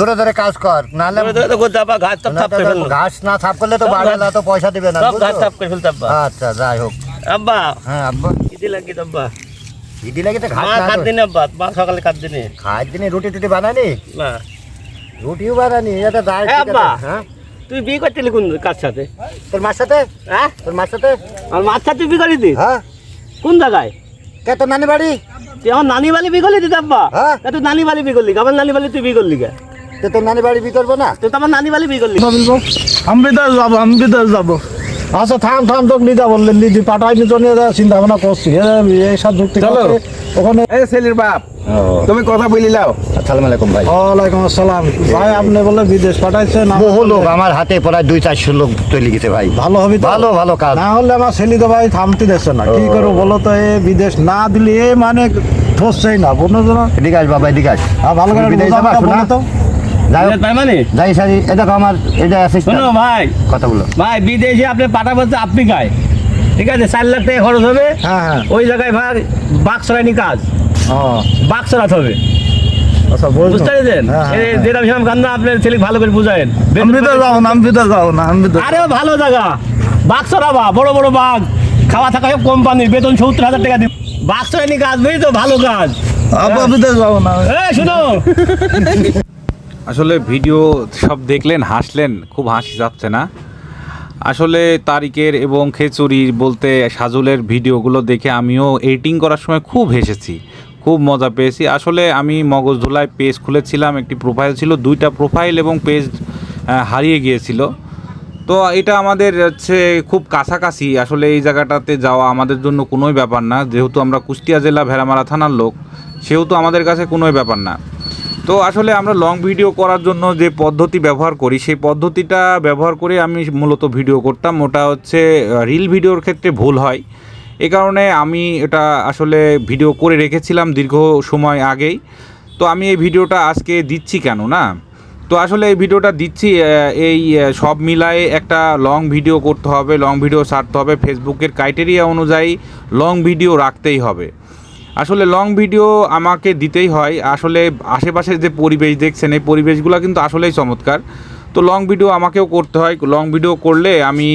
ধরে ধরে কাজ কর নাহলে ঘাস না সাফ ঘাস না করলে তো বাড়ালা তো পয়সা দিবে না ঘাস সাফ করে ফেলতে আচ্ছা যাই হোক। আব্বা। হ্যাঁ আব্বা। লাগে তো ঘাস না খাত দিনে আব্বা মা সকালে খাত দিনে খাই দিনে রুটি টুটি বানানি? না। রুটিও বানানি এটা যাই আব্বা। হ্যাঁ? তুই বিয়ে কোন কার সাথে? তোর মার সাথে? হ্যাঁ? তোর মার সাথে? আর মাছ সাথে বিয়ে করলি তুই? হ্যাঁ। কোন জায়গায়? কে তোর নানি বাড়ি? তুই আমার নানি বালি বিয়ে করলি আব্বা। হ্যাঁ। তুই নানি বালি বিয়ে করলি আমার নানি বালি তুই বিয়ে করলি কে তে তোর নানি বাড়ি বি করব না? তুই তো আমার নানি বালি বিয়ে করলি আমি বিদেশ যাব আমি বিদেশ যাব। আচ্ছা থাম থাম তোকে নিতে বললেন দিদি পাঠাই নিতে নিয়ে চিন্তা ভাবনা করছি। এই সব যুক্তি চলো। ওখানে এই ছেলের বাপ তুমি কথা বলিলাও আসসালামু আলাইকুম ভাই। ওয়ালাইকুম আসসালাম। ভাই আপনি বলে বিদেশ পাঠাইছেন আমি বহু লোক আমার হাতে প্রায় দুই চারশো লোক তৈরি গেছে ভাই। ভালো হবে ভালো ভালো কাজ। না হলে আমার ছেলে তো ভাই থামতে দিচ্ছে না। কি করব বলো তো এ বিদেশ না দিলে এ মানে ধরছেই না বুঝলো না? এদিকে আস বাবা এদিকে আস আর ভালো করে বিদেশ যাবা, না, তো। যাই মানে? যাই সারি এটা তো আমার এটা শোনো ভাই। কথা বলো ভাই বিদেশে আপনি পাঠাবো তো আফ্রিকায়। ঠিক আছে? চার লাখ টাকা খরচ হবে। হ্যাঁ হ্যাঁ। ওই জায়গায় ভাই বাক্স রানি কাজ। ও, বাক্স রাত হবে। আচ্ছা বুঝতে পেরেছেন? হ্যাঁ। যেটা ভীষণ কান্না আপনার ছেলে ভালো করে বুঝায়েন। আমি যাব না আমি না আরে ভালো জায়গা। বাক্স রাবা বড় বড় বাঘ। খাওয়া থাকা সব কোম্পানি বেতন সত্তর হাজার টাকা দিব। বাক্স রানি কাজ বুঝলি তো? ভালো কাজ। না। এ শুনো। আসলে ভিডিও সব দেখলেন, হাসলেন, খুব হাসি যাচ্ছে না। আসলে তারিকের এবং খেচুরির বলতে সাজুলের ভিডিওগুলো দেখে আমিও এডিটিং করার সময় খুব হেসেছি, খুব মজা পেয়েছি। আসলে আমি মগজ ধুলায় পেজ খুলেছিলাম, একটি প্রোফাইল ছিল, দুইটা প্রোফাইল এবং পেজ হারিয়ে গিয়েছিল। তো এটা আমাদের হচ্ছে খুব কাছাকাছি, আসলে এই জায়গাটাতে যাওয়া আমাদের জন্য কোনোই ব্যাপার না। যেহেতু আমরা কুষ্টিয়া জেলা, ভেড়ামারা থানার লোক, সেহেতু আমাদের কাছে কোনোই ব্যাপার না। তো আসলে আমরা লং ভিডিও করার জন্য যে পদ্ধতি ব্যবহার করি, সেই পদ্ধতিটা ব্যবহার করে আমি মূলত ভিডিও করতাম। ওটা হচ্ছে রিল ভিডিওর ক্ষেত্রে ভুল হয়। এ কারণে আমি এটা আসলে ভিডিও করে রেখেছিলাম দীর্ঘ সময় আগেই। তো আমি এই ভিডিওটা আজকে দিচ্ছি কেন, না? তো আসলে এই ভিডিওটা দিচ্ছি এই সব মিলায়ে একটা লং ভিডিও করতে হবে লং ভিডিও ছাড়তে হবে। ফেসবুকের ক্রাইটেরিয়া অনুযায়ী লং ভিডিও রাখতেই হবে। আসলে লং ভিডিও আমাকে দিতেই হয়। আসলে আশেপাশের যে পরিবেশ দেখছেন, এই পরিবেশগুলো কিন্তু আসলেই চমৎকার। তো লং ভিডিও আমাকেও করতে হয়। লং ভিডিও করলে আমি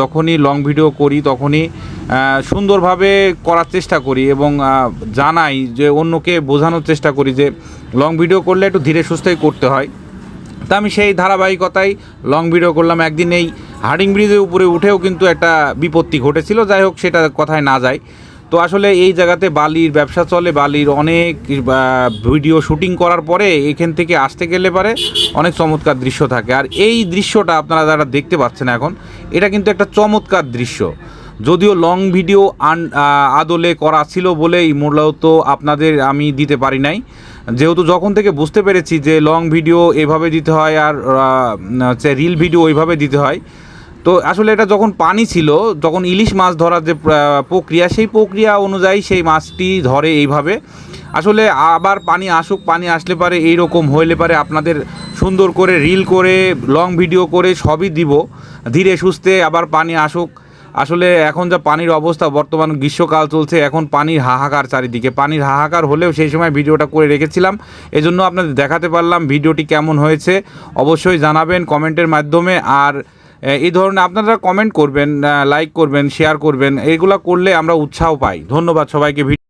যখনই লং ভিডিও করি, তখনই সুন্দরভাবে করার চেষ্টা করি এবং জানাই যে অন্যকে বোঝানোর চেষ্টা করি যে লং ভিডিও করলে একটু ধীরে সুস্থই করতে হয়। তা আমি সেই ধারাবাহিকতায় লং ভিডিও করলাম। একদিন এই হার্ডিং ব্রিজের উপরে উঠেও কিন্তু একটা বিপত্তি ঘটেছিল। যাই হোক, সেটা কথায় না যায়। তো আসলে এই জায়গাতে বালির ব্যবসা চলে, বালির অনেক ভিডিও শুটিং করার পরে এখান থেকে আসতে গেলে পারে অনেক চমৎকার দৃশ্য থাকে। আর এই দৃশ্যটা আপনারা যারা দেখতে পাচ্ছেন এখন, এটা কিন্তু একটা চমৎকার দৃশ্য। যদিও লং ভিডিও আন আদলে করা ছিল বলেই মূলত আপনাদের আমি দিতে পারি নাই। যেহেতু যখন থেকে বুঝতে পেরেছি যে লং ভিডিও এভাবে দিতে হয় আর হচ্ছে রিল ভিডিও ওইভাবে দিতে হয় তো আসলে এটা যখন পানি ছিল, যখন ইলিশ মাছ ধরার যে প্রক্রিয়া, সেই প্রক্রিয়া অনুযায়ী সেই মাছটি ধরে এইভাবে। আসলে আবার পানি আসুক, পানি আসলে পারে, এইরকম হইলে পারে আপনাদের সুন্দর করে রিল করে, লং ভিডিও করে সবই দিব। ধীরে সুস্থে আবার পানি আসুক। আসলে এখন যা পানির অবস্থা, বর্তমান গ্রীষ্মকাল চলছে, এখন পানির হাহাকার চারিদিকে। পানির হাহাকার হলেও সেই সময় ভিডিওটা করে রেখেছিলাম। এজন্য আপনাদের দেখাতে পারলাম ভিডিওটি কেমন হয়েছে। অবশ্যই জানাবেন কমেন্টের মাধ্যমে। আর এই ধরনের আপনারা কমেন্ট করবেন লাইক করবেন শেয়ার করবেন, এগুলো করলে আমরা উৎসাহ পাই। ধন্যবাদ সবাইকে।